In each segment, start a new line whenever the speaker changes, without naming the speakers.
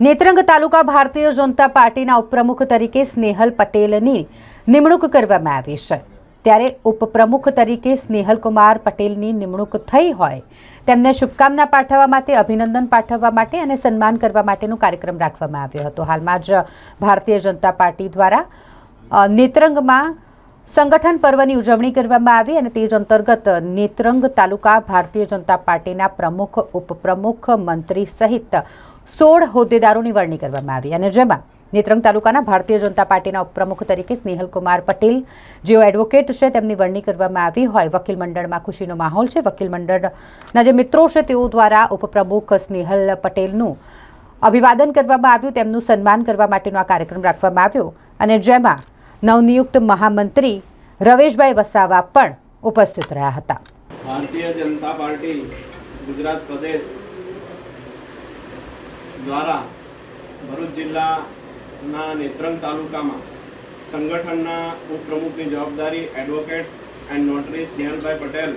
નેત્રંગ તાલુકા ભારતીય જનતા પાર્ટીના ઉપપ્રમુખ તરીકે સ્નેહલ પટેલની નિમણૂક કરવામાં આવી છે. ત્યારે ઉપપ્રમુખ તરીકે સ્નેહલ કુમાર પટેલની નિમણૂક થઈ હોય, તેમને શુભકામના પાઠવવા માટે, અભિનંદન પાઠવવા માટે અને સન્માન કરવા માટેનો કાર્યક્રમ રાખવામાં આવ્યો હતો. હાલમાં જ ભારતીય જનતા પાર્ટી દ્વારા નેત્રંગમાં સંગઠન પર્વની ઉજવણી કરવામાં આવી અને તે જ અંતર્ગત નેત્રંગ તાલુકા ભારતીય જનતા પાર્ટીના પ્રમુખ, ઉપપ્રમુખ, મંત્રી સહિત સોળ હોદ્દેદારોની વરણી કરવામાં આવી અને જેમાં નેત્રંગ તાલુકાના ભારતીય જનતા પાર્ટીના ઉપપ્રમુખ તરીકે સ્નેહલ કુમાર પટેલ, જેઓ એડવોકેટ છે, તેમની વરણી કરવામાં આવી હોય. વકીલ મંડળમાં ખુશીનો માહોલ છે. વકીલ મંડળના જે મિત્રો છે, તેઓ દ્વારા ઉપપ્રમુખ સ્નેહલ પટેલનું અભિવાદન કરવામાં આવ્યું. તેમનું સન્માન કરવા માટેનો આ કાર્યક્રમ રાખવામાં આવ્યો અને જેમાં નવનિયુક્ત મહામંત્રી રવેશભાઈ વસાવા પણ ઉપસ્થિત રહ્યા હતા.
ભારતીય જનતા પાર્ટી ગુજરાત પ્રદેશ દ્વારા ભરૂચ જિલ્લાના નેત્રંગ તાલુકામાં સંગઠનના ઉપપ્રમુખની જવાબદારી advocate and notary Snehalbhai Patel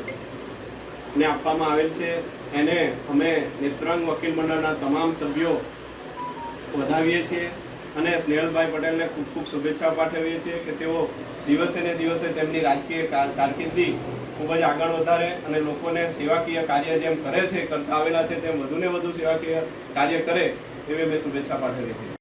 ને આપવામાં આવેલ છે. એને અમે નેત્રંગ વકીલ મંડળના તમામ સભ્યો વધાવીએ છીએ. અને સ્નેહલભાઈ પટેલને ખૂબ ખૂબ શુભેચ્છા પાઠવીએ છીએ કે તેઓ દિવસે ને દિવસે તેમની રાજકીય કારકિર્દી ખૂબ જ આગળ વધારે અને લોકોને સેવાકીય કાર્ય જેમ કરે છે, કરતા આવેલા છે, તેમ વધુને વધુ સેવાકીય કાર્ય કરે, એવી મેં શુભેચ્છા પાઠવી છીએ.